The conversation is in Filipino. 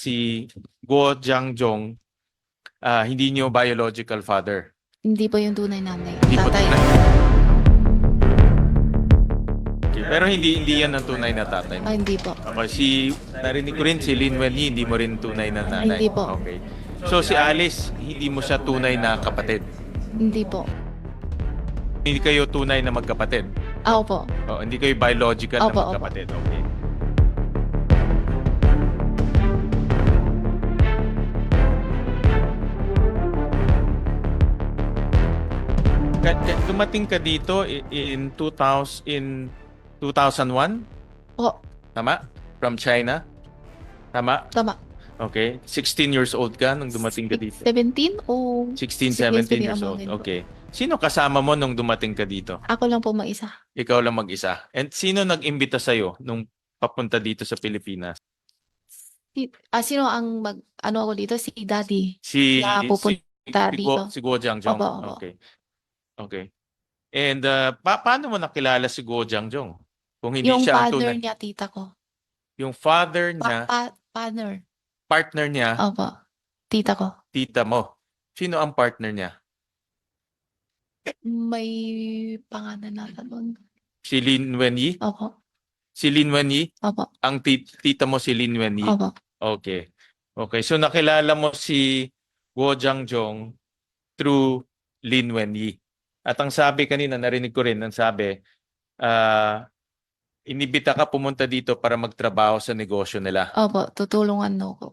si Guo Jiangjong ah, hindi niyo biological father. Hindi po yung tunay nanay. Hindi po Tatay. tunay. Okay, Pero hindi hindi yan ang tunay na tatay mo. Ah, hindi po. Okay, si narinig ko rin si Lin Wenyi, hindi mo rin tunay na nanay. Hindi po. Okay. So si Alice, hindi mo siya tunay na kapatid. Hindi po. Hindi kayo tunay na magkapatid. Ako po. Oh, hindi kayo biological Opo, na opo. magkapatid. Okay. Dumating ka dito in 2000 in 2001? Po. Tama? From China? Tama? Tama. Okay. 16 years old ka nung dumating ka dito. 17 o 16, Sige, 17 sige, years old. Okay. Sino kasama mo nung dumating ka dito? ako lang po mag-isa. Ikaw lang mag-isa. And sino nag-imbita sa'yo nung papunta dito sa Pilipinas? Si- Ah, sino ang mag, ano ako dito? Si Daddy. Si, Kaya pupunta si, si, dito. Guo, si Guo Jiangjong. Opo, opo. Okay. Okay. And uh, pa- paano mo nakilala si Guo Jiangjong? Kung hindi yung siya ang father tunay. niya, tita ko. Yung father Pa, niya, pa, partner. partner niya, Opo. Tita ko. tita mo. Sino ang partner niya? May pangalan nata doon. Si Lin Wenyi? Opo. Si Lin Wenyi? Opo. Ang ti- tita mo si Lin Wenyi? Opo. Okay. Okay. So nakilala mo si Guo Jiangjong through Lin Wenyi. At ang sabi kanina, narinig ko rin, ang sabi, ah inibita ka pumunta dito para magtrabaho sa negosyo nila. Opo. Tutulungan no ko.